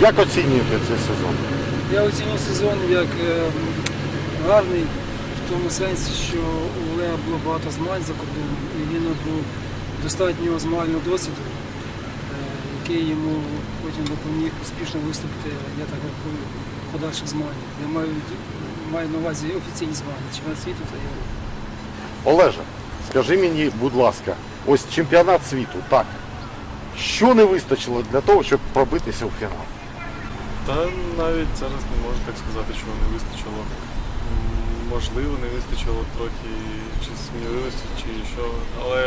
Як оцінюєте цей сезон? Я оцінюю сезон як е, гарний в тому сенсі, що у Олега було багато змагань за кордоном, і він набув достатнього змагального досвіду, е, який йому потім допоміг успішно виступити, я так рахую, в подальших змаганнях. Я маю, маю на увазі офіційні змагання, чемпіонат світу та Європи. Олеже, скажи мені, будь ласка, ось чемпіонат світу, так. Що не вистачило для того, щоб пробитися у фінал? Та навіть зараз не можу так сказати, що не вистачило. Можливо, не вистачило трохи чи сміливості, чи що. Але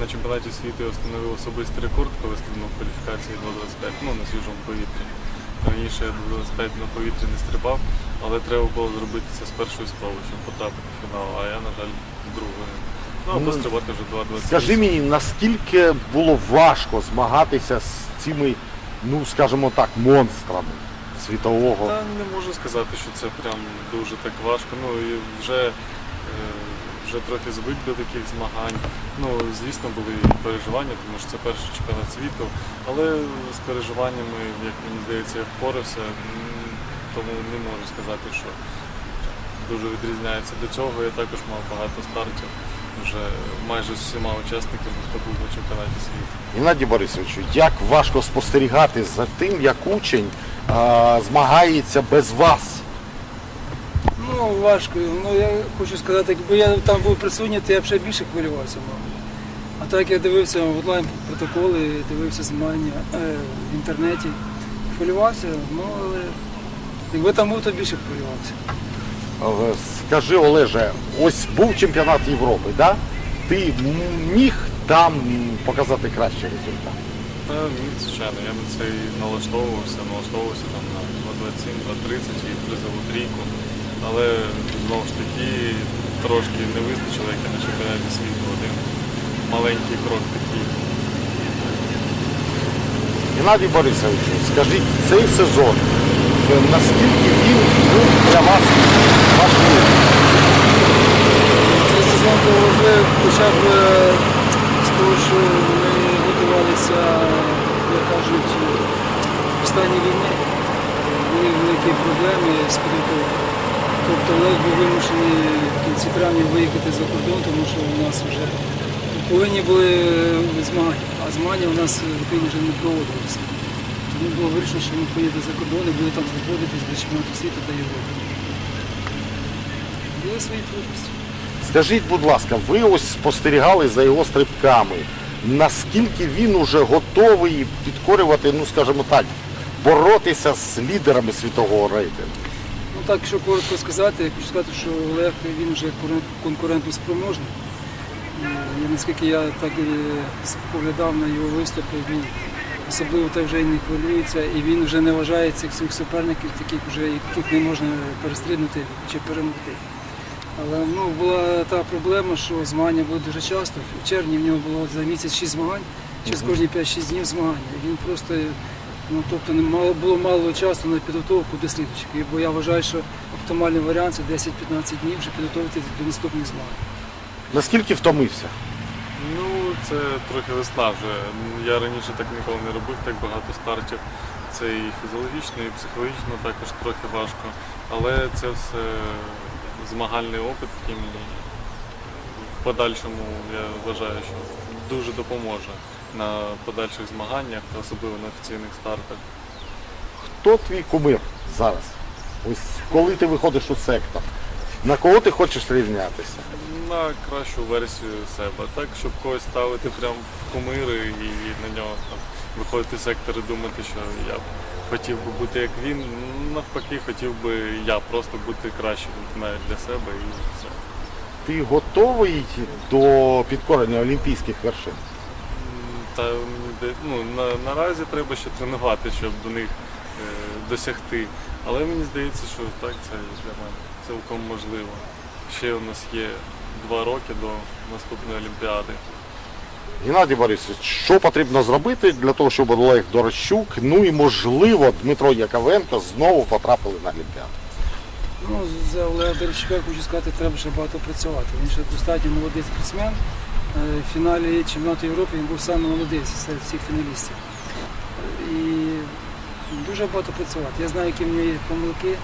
на чемпіонаті світу я встановив особистий рекорд, коли стрибнув кваліфікації 2.25, ну на свіжому повітрі. Раніше я 2.25 на повітрі не стрибав, але треба було зробити це з першої спроби, щоб потрапити в фінал, а я, на жаль, з другої. Ну, або Ну, стрибати вже 2.28. Скажи мені, наскільки було важко змагатися з цими, ну скажімо так, монстрами світового? Та не можу сказати, що це прям дуже так важко. Ну і вже, е, вже трохи звик до таких змагань. Ну, звісно, були переживання, тому що це перший чемпіонат світу. Але з переживаннями, як мені здається, я впорався, тому не можу сказати, що дуже відрізняється. До цього я також мав багато стартів вже майже з всіма учасниками, хто був на чемпіонаті світу. Геннадій Борисовичу, як важко спостерігати за тим, як учень а, змагається без вас? Ну, важко. Ну, я хочу сказати, якби я там був присутній, то я б ще більше хвилювався. мабуть. А так я дивився онлайн протоколи, дивився змагання е, в інтернеті. Хвилювався, ну але якби там був, то більше хвилювався. Скажи, Олеже, ось був чемпіонат Європи, да? ти міг там показати кращий результат? Та ні, звичайно, я на це і налаштовувався, налаштовувався там на 2.27, 2.30 і призову трійку. Але знову ж таки трошки не вистачило, як і на чемпіонаті світу. Один маленький крок такий. Геннадій Борисовичу, скажіть, цей сезон, е, наскільки він був для вас? Цей сезон важливий хоча б е, з того, що ми готувалися, як кажуть, в стані війни. Були великі проблеми з підготовкою. Тобто Олег був вимушений в кінці травня виїхати за кордон, тому що у нас вже повинні були змагання, а змагання у нас в вже не проводилися. Тому було вирішено, що він поїде за кордон і буде там знаходитись до чемпіонату світу та Європи. Були свої трудності. Скажіть, будь ласка, ви ось спостерігали за його стрибками. Наскільки він уже готовий підкорювати, ну скажімо так, боротися з лідерами світового рейтингу? Ну так, якщо коротко сказати, я хочу сказати, що Олег він вже конкурен- конкурентоспроможний. І, наскільки я так і споглядав на його виступи, він особливо так вже і не хвилюється, і він вже не вважає цих своїх суперників, таких вже, яких не можна перестрибнути чи перемогти. Але ну, була та проблема, що змагання були дуже часто. В червні в нього було за місяць 6 змагань, через кожні 5-6 днів змагання. Він просто Ну, тобто не мало, було мало часу на підготовку до слідчих. Бо я вважаю, що оптимальний варіант це 10-15 днів вже підготуватися до наступних змагань. Наскільки втомився? Ну, це трохи весна вже. Я раніше так ніколи не робив так багато стартів. Це і фізіологічно, і психологічно також трохи важко. Але це все змагальний опит, який мені в подальшому я вважаю, що дуже допоможе на подальших змаганнях, особливо на офіційних стартах. Хто твій кумир зараз? Ось коли ти виходиш у сектор, на кого ти хочеш рівнятися? На кращу версію себе, так, щоб когось ставити прям в кумири і на нього там виходити з сектора і думати, що я хотів би бути як він. Навпаки, хотів би я просто бути кращим навіть для себе і все. Ти готовий до підкорення олімпійських вершин? Та мені ну, на, наразі треба ще тренувати, щоб до них е, досягти. Але мені здається, що так це для мене цілком можливо. Ще у нас є два роки до наступної олімпіади. Геннадій Борисович, що потрібно зробити для того, щоб Олег Дорощук, ну і можливо Дмитро Яковенко знову потрапили на Олімпіаду? Ну, за Олега Дорощука хочу сказати, треба ще багато працювати. Він ще достатньо молодий спортсмен. Е, В фіналі чемпіонату Європи він був саме молодий серед всіх фіналістів. І дуже багато працювати. Я знаю, які в нього є помилки,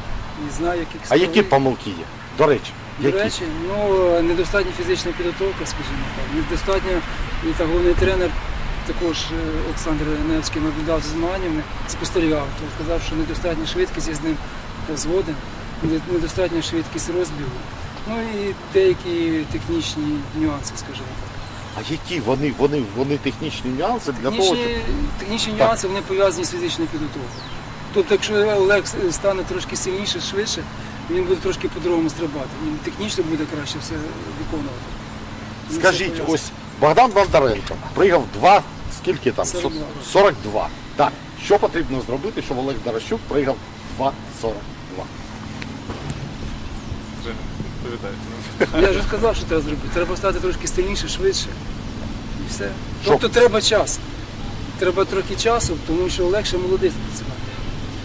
і знаю, які А які помилки є? До речі, До які? речі, ну недостатня фізична підготовка, скажімо так. Недостатньо і так головний тренер також е, Олександр Невський наблюдав за змаганнями, спостерігав. То сказав, що недостатня швидкість, я з ним згоден, недостатня швидкість розбігу. Ну і деякі технічні нюанси, скажімо так. А які вони, вони, вони технічні нюанси для того, Технічні, щоб. технічні Так. нюанси вони пов'язані з фізичною підготовкою. Тобто, якщо Олег стане трошки сильніше, швидше, він буде трошки по-другому стрибати. Він технічно буде краще все виконувати. Ну, це Скажіть, пов'язано. ось Богдан Бондаренко пригав два, скільки там? 42. 42. Так. Що потрібно зробити, щоб Олег Даращук пригав 2,42? Вже відповідайте. Я вже сказав, що треба зробити. Треба стати трошки сильніше, швидше. І все. Щоб- Тобто треба час. Треба трохи часу, тому що Олег ще молодий спортсмен.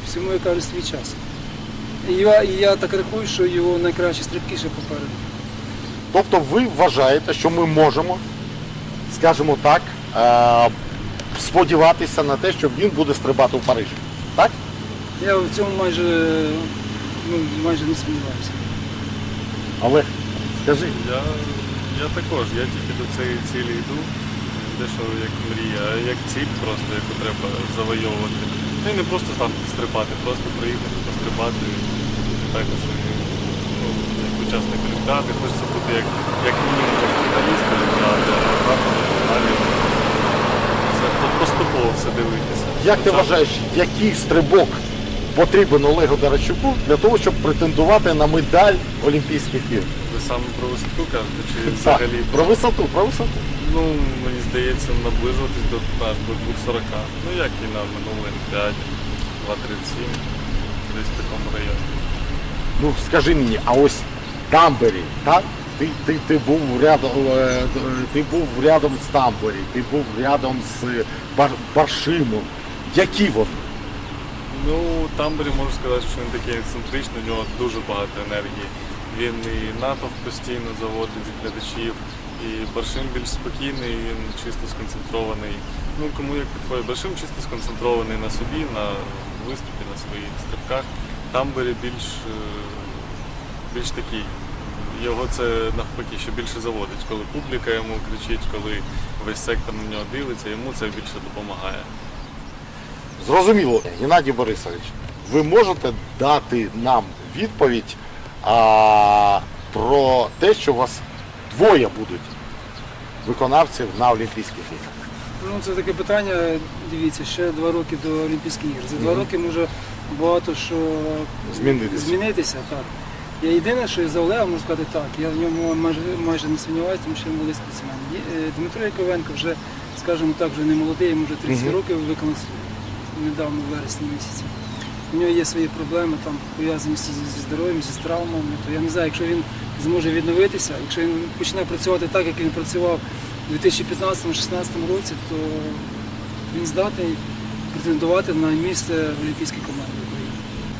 Всьому я кажу свій час. І я, я так рахую, що його найкращі стрибки ще попереду. Тобто ви вважаєте, що ми можемо, скажімо так, е- сподіватися на те, що він буде стрибати у Парижі. Так? Я в цьому майже, ну, майже не сумніваюся. Олег, скажи. Я, я також, я тільки до цієї цілі йду. Дещо як мрія, а як ціль просто, яку треба завойовувати. Ну і не просто там стрибати, просто приїхати, пострибати. Також ну, як учасник олімпіади, хочеться бути як, як мінімум як фіналіст олімпіади, а грати на. Це поступово все дивитися. Як ти вважаєш, який стрибок потрібен Олегу Дарачуку для того, щоб претендувати на медаль Олімпійських ігор? Ви саме про висоту кажете, чи взагалі про висоту, про висоту. Ну, мені здається, наближуватись до, аж до 240. Ну, як і на минулій Олімпіаді, 237, десь в такому районі. Ну скажи мені, а ось Тамбері, так? Ти, ти, ти був рядом, е, ти був рядом з Тамбері, ти був рядом з Бар, Баршимом. Які вони? Ну, Тамбері можу сказати, що він такий ексцентричний, у нього дуже багато енергії. Він і натовп постійно заводить глядачів, і Баршим більш спокійний, він чисто сконцентрований. Ну, кому як підходить. Баршим чисто сконцентрований на собі, на виступі, на своїх стрибках. Тамбері більш, е, більш такий. Його це навпаки ще більше заводить, коли публіка йому кричить, коли весь сектор на нього дивиться, йому це більше допомагає. Зрозуміло, Геннадій Борисович, ви можете дати нам відповідь а, про те, що у вас двоє будуть виконавців на Олімпійських іграх. Ну, це таке питання, дивіться, ще два роки до Олімпійських ігор. За два роки може багато що Змінитися. змінитися. Так. Я єдине, що я за Олега можу сказати так, я в ньому майже, майже не сумніваюся, тому що він молодий спортсмен. Е, Дмитро Яковенко вже, скажімо так, вже не молодий, йому вже 30 Мгм. років виконав недавно в вересні місяці. У нього є свої проблеми там пов'язані зі, здоров'ям, зі травмами. То я не знаю, якщо він зможе відновитися, якщо він почне працювати так, як він працював у 2015-2016 році, то він здатний претендувати на місце в Олімпійській команді України.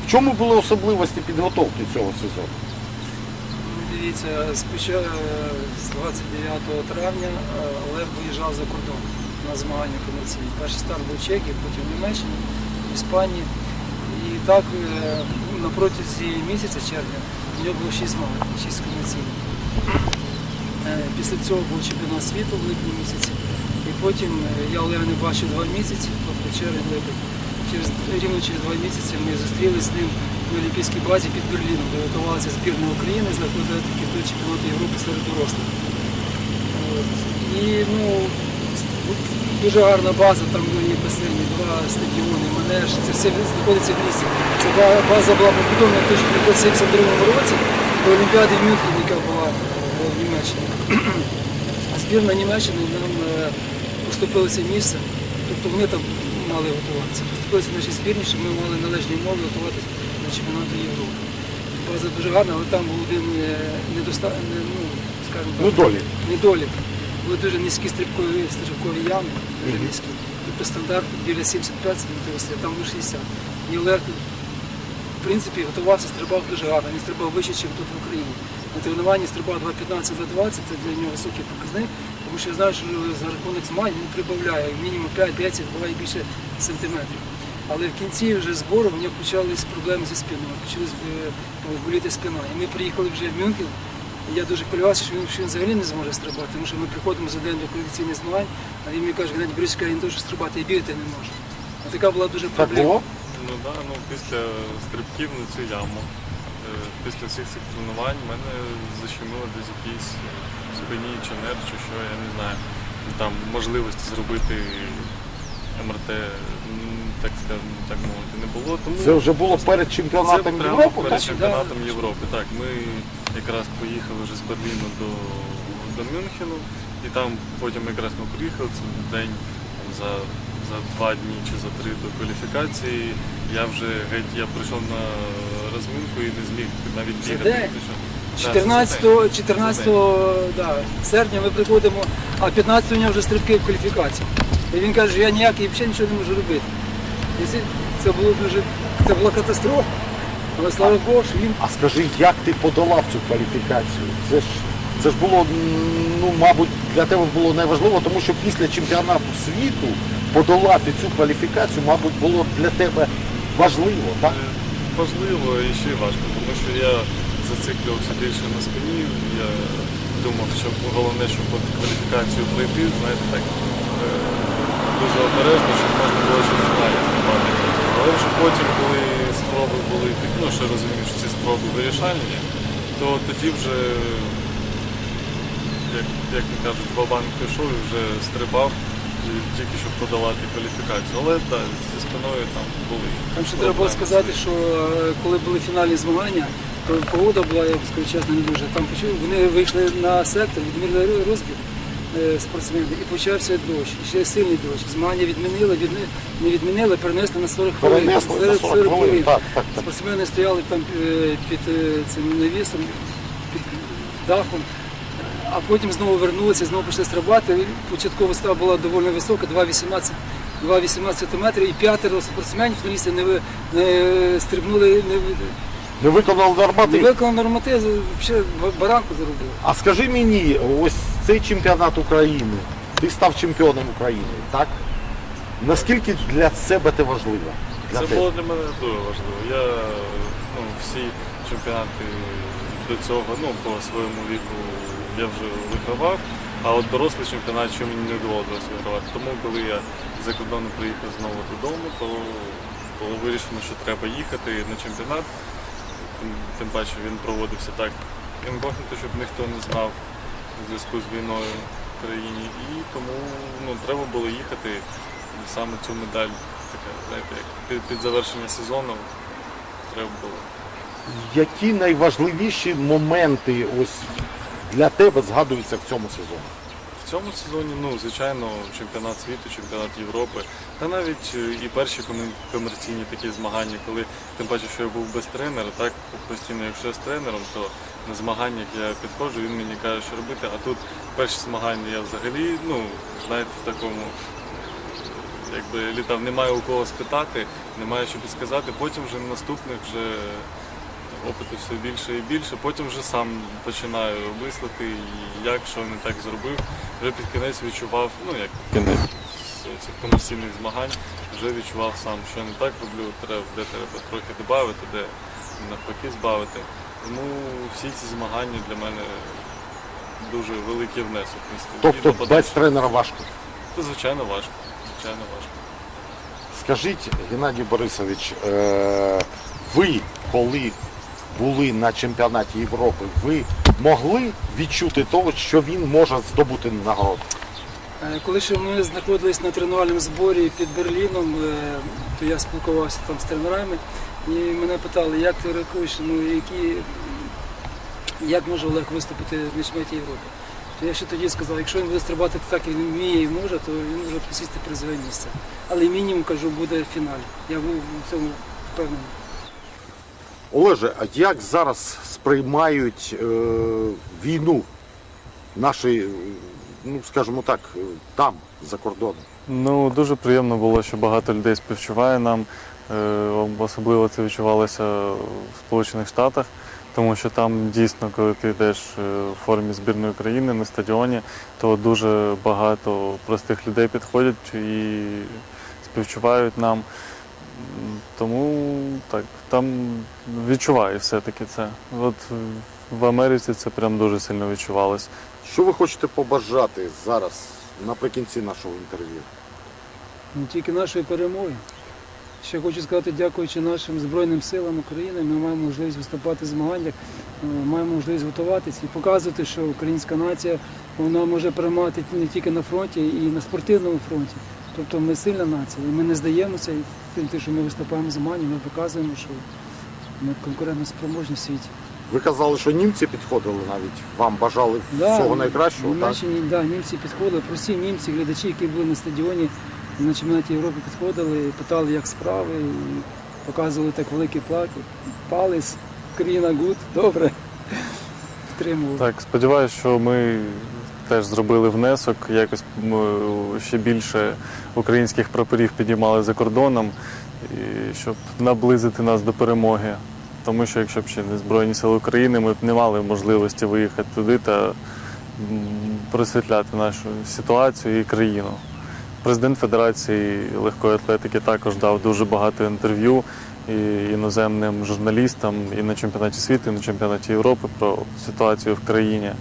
В чому були особливості підготовки цього сезону? Ну, Дивіться, з 29 травня е, Олег виїжджав за кордон на змагання комерційні. Перший старт був в Чехії, потім в Німеччині, в Іспанії. Так е, на протязі місяця червня у нього було 6 змагань, 6 комерційних. Е, Після цього був чемпіонат світу в липні місяці. І потім е, я Олега не бачив два місяці, тобто червень, липень. Через, рівно через два місяці ми зустрілися з ним на Олімпійській базі під Берліном, де готувалася збірна України з легкоатлетики до чемпіонату Європи серед дорослих. І ну, дуже гарна база, там є басейни, два стадіони, манеж, це все знаходиться в місті. Ця база була побудована в 1972 році до Олімпіади в Мюнхені, яка була е, в Німеччині. А збірна Німеччини нам е, поступилося місце, тобто вони там мали готуватися. Поступилися наші збірні, що ми мали належні умови готуватися до чемпіонату Європи. База дуже гарна, але там був один е, ну, скажімо так, долі. недолік. Були дуже низькі стрибкові, стрибкові ями, дуже низькі. Тобто стандарт біля 75 см там був 60. І в принципі, готувався, стрибав дуже гарно. Він стрибав вище, ніж тут в Україні. На тренуванні стрибав 2,15-2,20, це для нього високий показник, тому що я знаю, що за рахунок змагань він прибавляє мінімум 5-10, буває більше сантиметрів. Але в кінці вже збору в нього почались проблеми зі спиною, почалась е, боліти спина. І ми приїхали вже в Мюнхен. І я дуже хвилювався, що він, що він взагалі не зможе стрибати, тому що ми приходимо за день до кваліфікаційних змагань, а він мені каже, Геннадій Борисович, каже, він дуже стрибати і бігати не може. А така була дуже Так проблема. було? Ну да, ну після стрибків на цю яму, е, після всіх цих тренувань мене защемило десь якийсь в спині чи нерв, чи що, я не знаю. Там можливості зробити МРТ, так скажемо, так мовити, не було. Тому Це вже було перед чемпіонатом Європи? перед чемпіонатом Європи. Так, ми якраз поїхали вже з Берліну до, до Мюнхену, і там потім якраз ми приїхали цей день там, за, за два дні чи за три до кваліфікації. Я вже геть я прийшов на розминку і не зміг навіть Це бігати. день? тому що- Да, це 14, 14 да, серпня ми приходимо, а 15 у нього вже стрибки в кваліфікації. І він каже, я ніякий взагалі нічого не можу робити. І це, це було дуже, це була катастрофа. Але слава Богу, він А скажи, як ти подолав цю кваліфікацію? Це ж це ж було, ну, мабуть, для тебе було найважливо, тому що після чемпіонату світу подолати цю кваліфікацію, мабуть, було для тебе важливо, так? Е, Важливо і ще важко, тому що я зациклювався більше на спині. Я думав, що головне, щоб от кваліфікацію пройти, знаєте, так е, дуже обережно, щоб можна було фіналі стрибати. Але вже потім, коли спроби були, ну, що я розумів, що ці спроби вирішальні, то тоді вже, як, як кажуть, бабанк пішов і вже стрибав. і Тільки щоб подолати кваліфікацію. Але так, зі спиною там були. Там ще треба було сказати, що е, коли були фінальні змагання, то погода була, я б скажу чесно, не дуже. Там почали, вони вийшли на сектор, відмірили розбір е, спортсменів і почався дощ. Ще сильний дощ. Змагання відмінили, відмі- не відмінили, перенесли на 40 хвилин. Перенесли на 40 хвилин, так, так, так. Спортсмени стояли там е, під е, цим навісом, під дахом. А потім знову вернулися, знову почали стрибати. Початкова става була доволі висока, 2,18 2,18 метрів, і п'ятеро спортсменів на місці не, ви- не стрибнули, не, Не виконали не норматив. виконали норматив, взагалі баранку заробили. А скажи мені, ось цей чемпіонат України, ти став чемпіоном України, так? Наскільки для себе це важливо? Для Це тебе? було для мене дуже важливо. Я ну, всі чемпіонати до цього, ну, по своєму віку я вже вигравав, а от дорослий чемпіонат ще мені не доводилось вигравати. Тому коли я за кордону приїхав знову додому, то було вирішено, що треба їхати на чемпіонат. Тим, тим паче він проводився так інкогніто, щоб ніхто не знав у зв'язку з війною в країні. І тому ну, треба було їхати саме цю медаль, така, знаєте, як під, під завершення сезону треба було. Які найважливіші моменти ось для тебе згадуються в цьому сезоні? В цьому сезоні, ну, звичайно, чемпіонат світу, чемпіонат Європи, та навіть е, і перші комерційні такі змагання, коли тим паче, що я був без тренера, так постійно, якщо з тренером, то на змаганнях я підходжу, він мені каже, що робити. А тут перші змагання я взагалі, ну, знаєте, в такому якби літав, немає у кого спитати, немає що підсказати. Потім вже на наступних вже опиту все більше і більше. Потім вже сам починаю мислити, як, що не так зробив. Вже під кінець відчував, ну як кінець цих комерційних змагань, вже відчував сам, що не так роблю, треба, де треба трохи додати, де навпаки збавити. Тому всі ці змагання для мене дуже великий внесок. І Тобто без тренера важко. Це звичайно важко. Звичайно важко. Скажіть, Геннадій Борисович, е, ви, коли були на чемпіонаті Європи, ви могли відчути того, що він може здобути нагороду? Е, Коли ще ми знаходились на тренувальному зборі під Берліном, е, то я спілкувався там з тренерами, і мене питали, як ти рахуєш, ну які, як може Олег виступити на чемпіонаті Європи. То я ще тоді сказав, якщо він буде стрибати так, як він вміє і може, то він може посісти призове місце. Але мінімум кажу, буде в фіналі. Я був в цьому впевнений. Олеже, а як зараз сприймають е, війну наші, е, ну скажімо так, е, там, за кордоном? Ну, дуже приємно було, що багато людей співчуває нам. Е, Особливо це відчувалося в Сполучених Штатах, тому що там дійсно, коли ти йдеш е, в формі збірної країни на стадіоні, то дуже багато простих людей підходять і співчувають нам. Тому так, там відчуваю все-таки це. От в Америці це прям дуже сильно відчувалось. Що ви хочете побажати зараз наприкінці нашого інтерв'ю? не тільки нашої перемоги. Ще хочу сказати, дякуючи нашим Збройним силам України, ми маємо можливість виступати в змаганнях, е, маємо можливість готуватися і показувати, що українська нація вона може перемагати не тільки на фронті, і на спортивному фронті. Тобто ми сильна нація, і ми не здаємося і тим, що ми виступаємо в змаганні, ми показуємо, що ми конкурентно спроможні в світі. Ви казали, що німці підходили навіть, вам бажали всього найкращого, так? Да, німці підходили, прості німці, глядачі, які були на стадіоні на чемпіонаті Європи, підходили, питали, як справи, і показували так великий палець, країна гуд, добре. Підтримували. Так, сподіваюся, що ми теж зробили внесок, якось ще більше українських прапорів підіймали за кордоном, і щоб наблизити нас до перемоги. Тому що якщо б ще не Збройні Сили України, ми б не мали можливості виїхати туди та просвітляти нашу ситуацію і країну. Президент Федерації легкої атлетики також дав дуже багато інтерв'ю і іноземним журналістам і на чемпіонаті світу, і на чемпіонаті Європи про ситуацію в країні.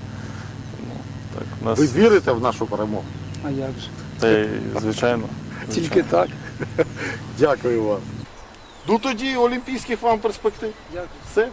Так, у нас, Ви вірите в нашу перемогу? А як же? та й, звичайно. Тільки так. Дякую вам. Ну тоді олімпійських вам перспектив. Дякую. Все.